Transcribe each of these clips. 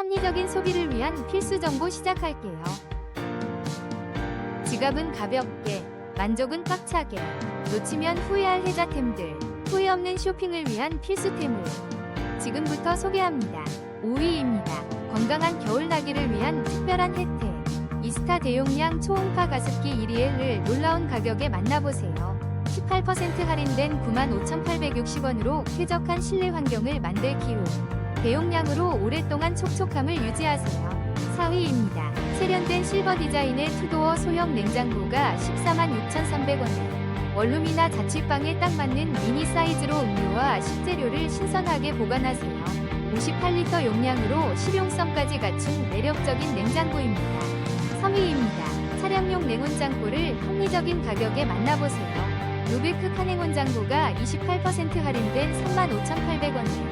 합리적인 소비를 위한 필수 정보 시작할게요. 지갑은 가볍게, 만족은 꽉차게, 놓치면 후회할 혜자템들, 후회 없는 쇼핑을 위한 필수템을 지금부터 소개합니다. 5위입니다. 건강한 겨울 나기를 위한 특별한 혜택. 이스타 대용량 초음파 가습기 1위를 놀라운 가격에 만나보세요. 18% 할인된 95,860원으로 쾌적한 실내 환경을 만들 기후. 대용량으로 오랫동안 촉촉함을 유지하세요. 4위입니다. 세련된 실버 디자인의 투도어 소형 냉장고가 146,300원에 원룸이나 자취방에 딱 맞는 미니 사이즈로 음료와 식재료를 신선하게 보관하세요. 58리터 용량으로 실용성까지 갖춘 매력적인 냉장고입니다. 3위입니다. 차량용 냉온장고를 합리적인 가격에 만나보세요. 루베크 카냉온장고가 28% 할인된 35,800원에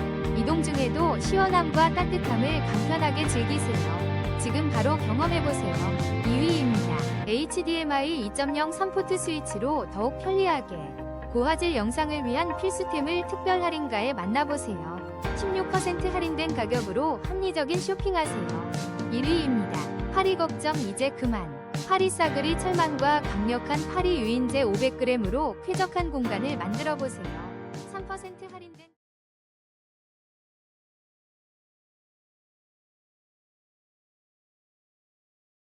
이동 중에도 시원함과 따뜻함을 간편하게 즐기세요. 지금 바로 경험해보세요. 2위입니다. HDMI 2.0 3포트 스위치로 더욱 편리하게 고화질 영상을 위한 필수템을 특별 할인가에 만나보세요. 16% 할인된 가격으로 합리적인 쇼핑하세요. 1위입니다. 파리 걱정 이제 그만. 파리 싸그리 철망과 강력한 파리 유인제 500g으로 쾌적한 공간을 만들어 보세요. 3% 할인된